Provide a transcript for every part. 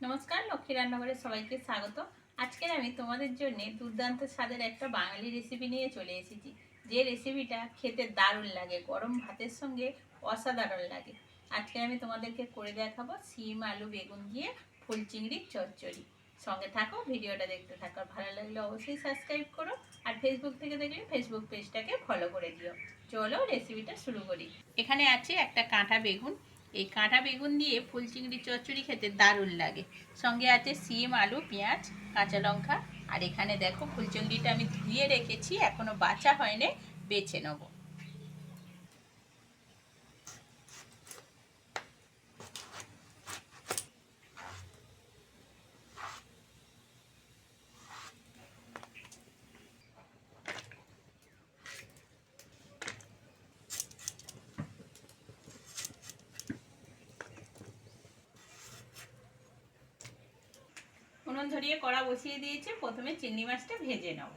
নমস্কার, লক্ষ্মী রান্নাঘরে সবাইকে স্বাগত। আজকে আমি তোমাদের জন্য দুর্দান্ত স্বাদের একটা বাঙালি রেসিপি নিয়ে চলে এসেছি। যে রেসিপিটা খেতে দারুণ লাগে, গরম ভাতের সঙ্গে অসাধারণ লাগে। আজকে আমি তোমাদেরকে করে দেখাবো সিম আলু, বেগুন দিয়ে ফুল চিংড়ির চচ্চড়ি। সঙ্গে থাকো, ভিডিওটা দেখতে থাকো। ভালো লাগলে অবশ্যই সাবস্ক্রাইব করো। আর ফেসবুক থেকে দেখলে ফেসবুক পেজটাকে ফলো করে দিও। চলো রেসিপিটা শুরু করি। এখানে আছে একটা কাঁটা বেগুন এই কাঁটা বেগুন দিয়ে ফুল চিংড়ি চচ্চড়ি খেতে দারুণ লাগে। সঙ্গে আছে সিম, আলু, পেঁয়াজ, কাঁচা লঙ্কা। আর এখানে দেখো ফুল চিংড়িটা আমি ধুয়ে রেখেছি এখনও বাছা হয়নি, বেছে নেব। উনুন ধরিয়ে কড়া বসিয়ে দিয়েছি। প্রথমে চিংড়ি মাছটা ভেজে নেব।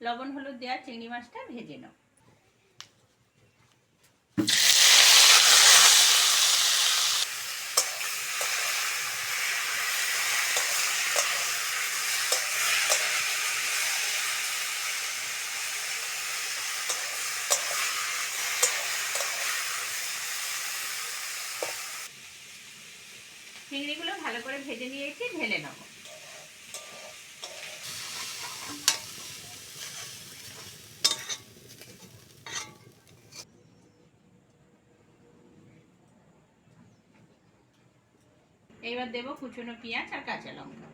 লবণ, হলুদ দেওয়া চিংড়ি মাছটা ভেজে নেব। চিংড়িগুলো ভালো করে ভেজে নিয়েছি ঢেলে নেব। এইবার দেবো কুচনো পেঁয়াজ আর কাঁচা লঙ্কা।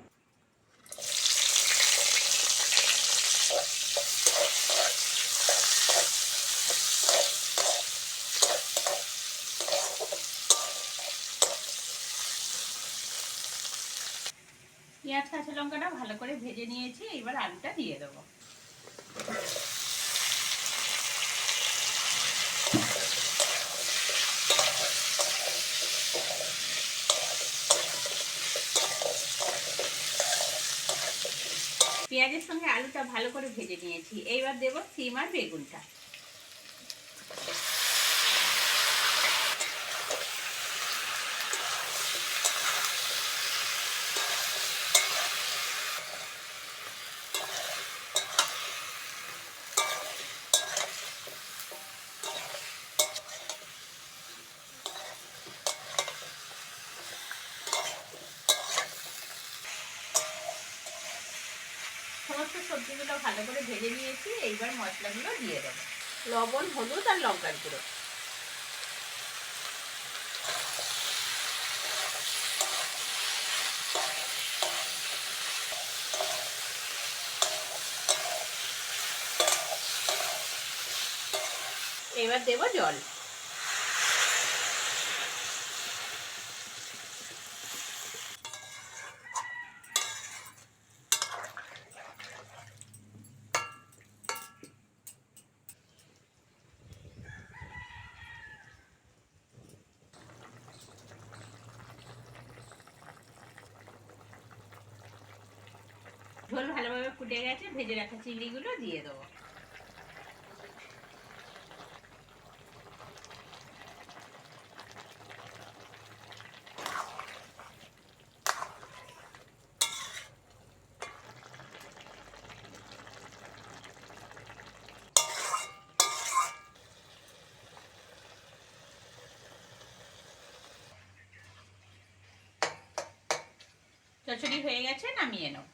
পেঁয়াজ, কাঁচা লঙ্কাটা ভালো করে ভেজে নিয়েছি, এবার আলুটা দিয়ে দেবো। পেঁয়াজের সঙ্গে আলুটা ভালো করে ভেজে নিয়েছি। এইবার দেবো সিম আর বেগুনটা। সমস্ত সবজিগুলো ভালো করে ভেজে নিয়েছি, এইবার মশলাগুলো দিয়ে দেবো। লবণ, হলুদ আর লঙ্কার গুঁড়ো। এবার দেবো জল। ঝোল ভালোভাবে ফুটে গেছে ভেজে রাখা চিংড়িগুলো দিয়ে দেবো। চচড়ি হয়ে গেছে নামিয়ে নাও।